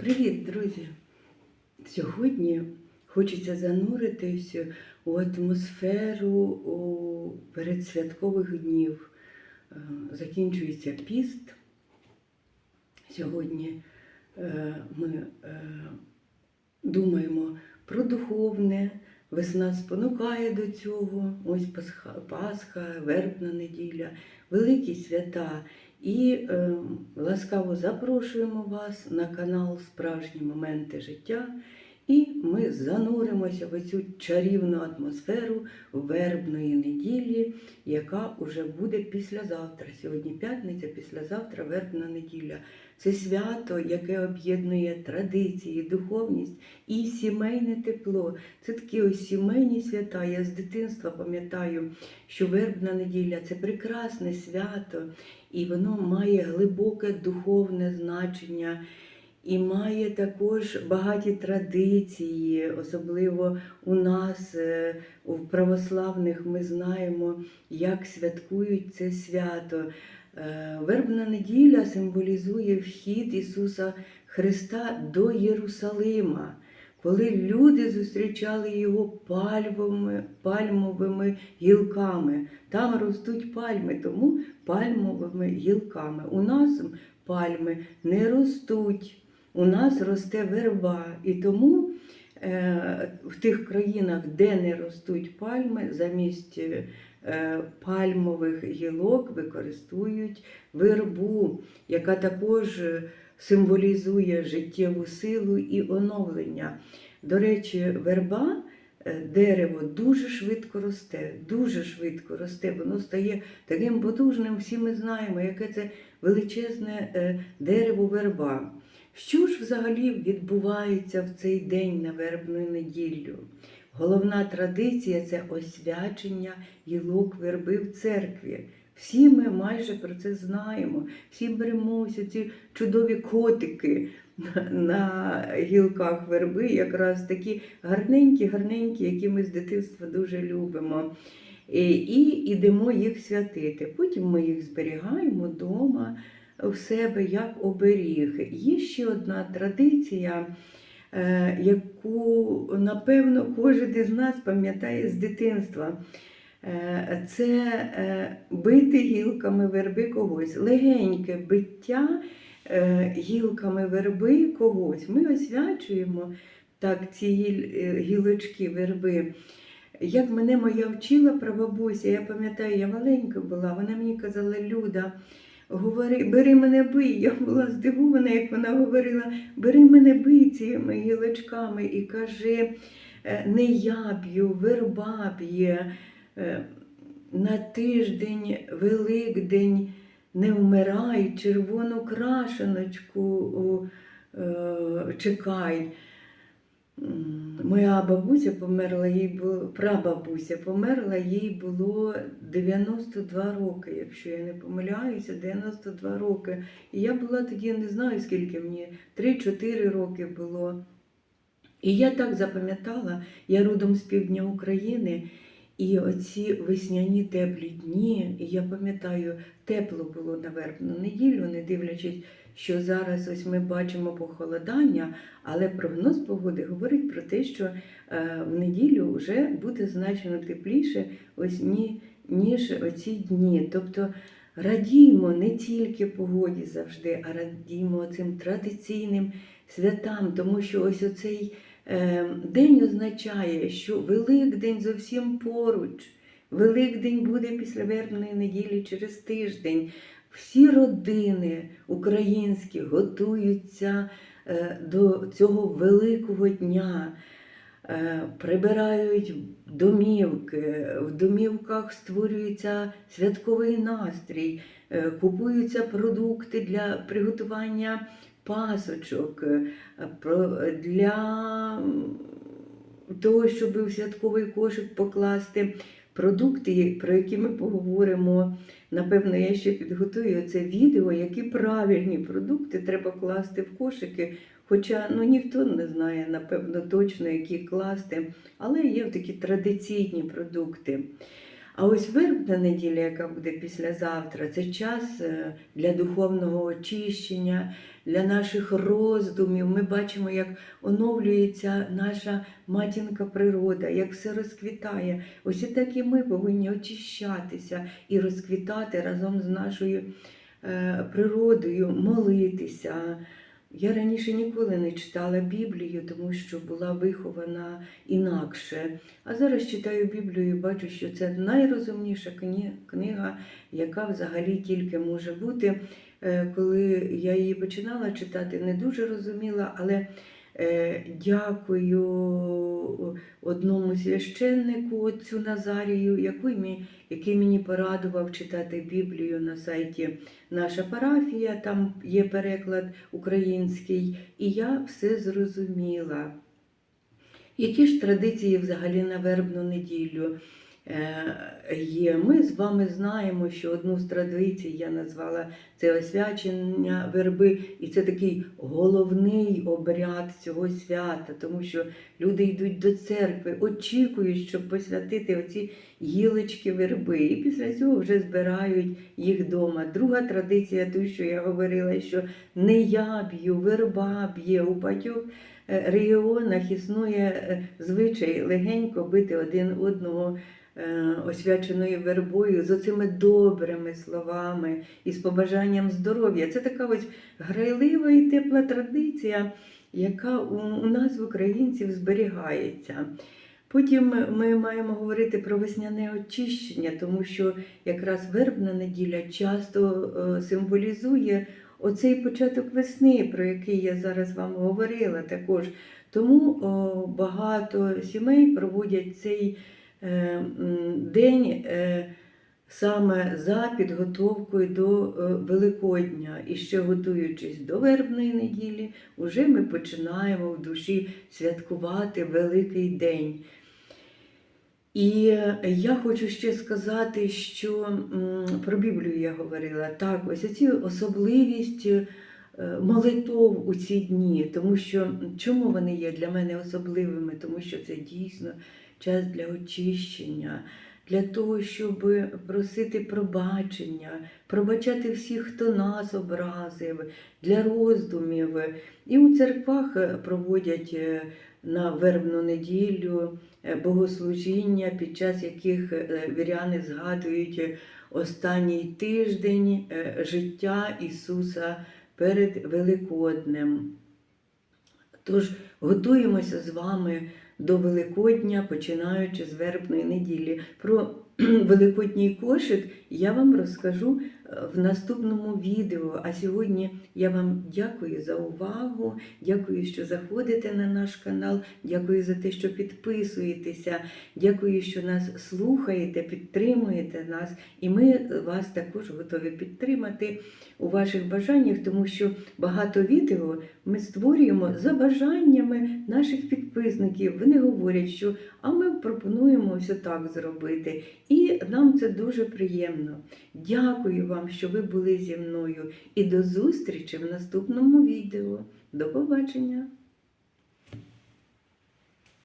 Привіт, друзі! Сьогодні хочеться зануритись у атмосферу у передсвяткових днів. Е, Закінчується піст. Сьогодні е, ми е, думаємо про духовне. Весна спонукає до цього. Ось Пасха, Пасха, Вербна неділя, великі свята. І е, ласкаво запрошуємо вас на канал Справжні моменти життя. І ми зануримося в цю чарівну атмосферу вербної неділі, яка вже буде післязавтра. Сьогодні п'ятниця, післязавтра вербна неділя. Це свято, яке об'єднує традиції, духовність і сімейне тепло. Це такі ось сімейні свята. Я з дитинства пам'ятаю, що вербна неділя це прекрасне свято, і воно має глибоке духовне значення. І має також багаті традиції, особливо у нас, е, у православних, ми знаємо, як святкують це свято. Е, Вербна неділя символізує вхід Ісуса Христа до Єрусалима, коли люди зустрічали його пальмовими, пальмовими гілками. Там ростуть пальми, тому пальмовими гілками. У нас пальми не ростуть. У нас росте верба, і тому е, в тих країнах, де не ростуть пальми, замість е, пальмових гілок використовують вербу, яка також символізує життєву силу і оновлення. До речі, верба. е, Дерево дуже швидко росте, дуже швидко росте, воно стає таким потужним, всі ми знаємо, яке це величезне е, дерево верба. Що ж взагалі відбувається в цей день на вербну неділю? Головна традиція це освячення гілок верби в церкві. Всі ми майже про це знаємо. Всі беремо ось ці чудові котики на, гілках верби, якраз такі гарненькі, гарненькі, які ми з дитинства дуже любимо. І, ідемо їх святити. Потім ми їх зберігаємо вдома в себе як оберіг. Є ще одна традиція, е, яку, напевно, кожен із нас пам'ятає з дитинства. Е, Це е, бити гілками верби когось, легеньке биття е, гілками верби когось. Ми освячуємо так ці гілочки верби. Як мене моя вчила прабабуся, я пам'ятаю, я маленька була, вона мені казала, Люда, говори, бери мене бий. Я була здивована, як вона говорила, бери мене бий цими гілочками і кажи, «Е, не я б'ю, верба б'є. Е, На тиждень, Великдень не вмирай, червону крашеночку е, чекай. Моя бабуся померла, їй було, прабабуся померла, їй було 92 роки, якщо я не помиляюся, 92 роки. І я була тоді, не знаю скільки мені, 3-4 роки було. І я так запам'ятала, я родом з півдня України, і оці весняні теплі дні, і я пам'ятаю, тепло було на вербну неділю, не дивлячись, що зараз ось ми бачимо похолодання, але прогноз погоди говорить про те, що е, в неділю вже буде значно тепліше, ось ні, ніж оці дні. Тобто радіємо не тільки погоді завжди, а радіємо цим традиційним святам, тому що ось оцей день означає, що Великдень зовсім поруч. Великдень буде після вербної неділі через тиждень. Всі родини українські готуються е, до цього великого дня, е, прибирають домівки, в домівках створюється святковий настрій, е, купуються продукти для приготування пасочок, е, для того, щоб в святковий кошик покласти продукти, про які ми поговоримо. Напевно, я ще підготую це відео, які правильні продукти треба класти в кошики. Хоча ну, ніхто не знає, напевно, точно, які класти, але є такі традиційні продукти. А ось вербна неділя, яка буде післязавтра, це час е, для духовного очищення, для наших роздумів. Ми бачимо, як оновлюється наша матінка природа, як все розквітає. Ось і так і ми повинні очищатися і розквітати разом з нашою е, природою, молитися. Я раніше ніколи не читала Біблію, тому що була вихована інакше. А зараз читаю Біблію і бачу, що це найрозумніша книга, яка взагалі тільки може бути. Е, Коли я її починала читати, не дуже розуміла, але е, дякую одному священнику, отцю Назарію, який який мені порадував читати Біблію на сайті Наша парафія, там є переклад український, і я все зрозуміла. Які ж традиції взагалі на вербну неділю є? Ми з вами знаємо, що одну з традицій я назвала це освячення верби, і це такий головний обряд цього свята, тому що люди йдуть до церкви, очікують, щоб посвятити оці гілочки верби, і після цього вже збирають їх вдома. Друга традиція, ту, що я говорила, що не я б'ю, верба б'є у багатьох е, регіонах існує е, звичай легенько бити один одного е, освяченою вербою з оцими добрими словами і з побажанням здоров'я. Це така ось грайлива і тепла традиція, яка у, нас українців зберігається. Потім ми маємо говорити про весняне очищення, тому що якраз вербна неділя часто е, символізує оцей початок весни, про який я зараз вам говорила також. Тому о, багато сімей проводять цей е, день е, саме за підготовкою до е, Великодня. І ще готуючись до вербної неділі, уже ми починаємо в душі святкувати Великий день. І е, я хочу ще сказати, що про Біблію я говорила. Так, ось ці особливість е, молитов у ці дні, тому що чому вони є для мене особливими? Тому що це дійсно час для очищення, для того, щоб просити пробачення, пробачати всіх, хто нас образив, для роздумів. І у церквах проводять е, на вербну неділю е, богослужіння, під час яких е, віряни згадують останній тиждень життя Ісуса перед Великоднем. Тож готуємося з вами до Великодня, починаючи з вербної неділі. Про Великодній кошик я вам розкажу в наступному відео. А сьогодні я вам дякую за увагу, дякую, що заходите на наш канал, дякую за те, що підписуєтеся, дякую, що нас слухаєте, підтримуєте нас, і ми вас також готові підтримати у ваших бажаннях, тому що багато відео ми створюємо за бажаннями наших підписників. Вони говорять, що а ми пропонуємо ось так зробити. І нам це дуже приємно. Дякую вам, що ви були зі мною. І до зустрічі в наступному відео. До побачення!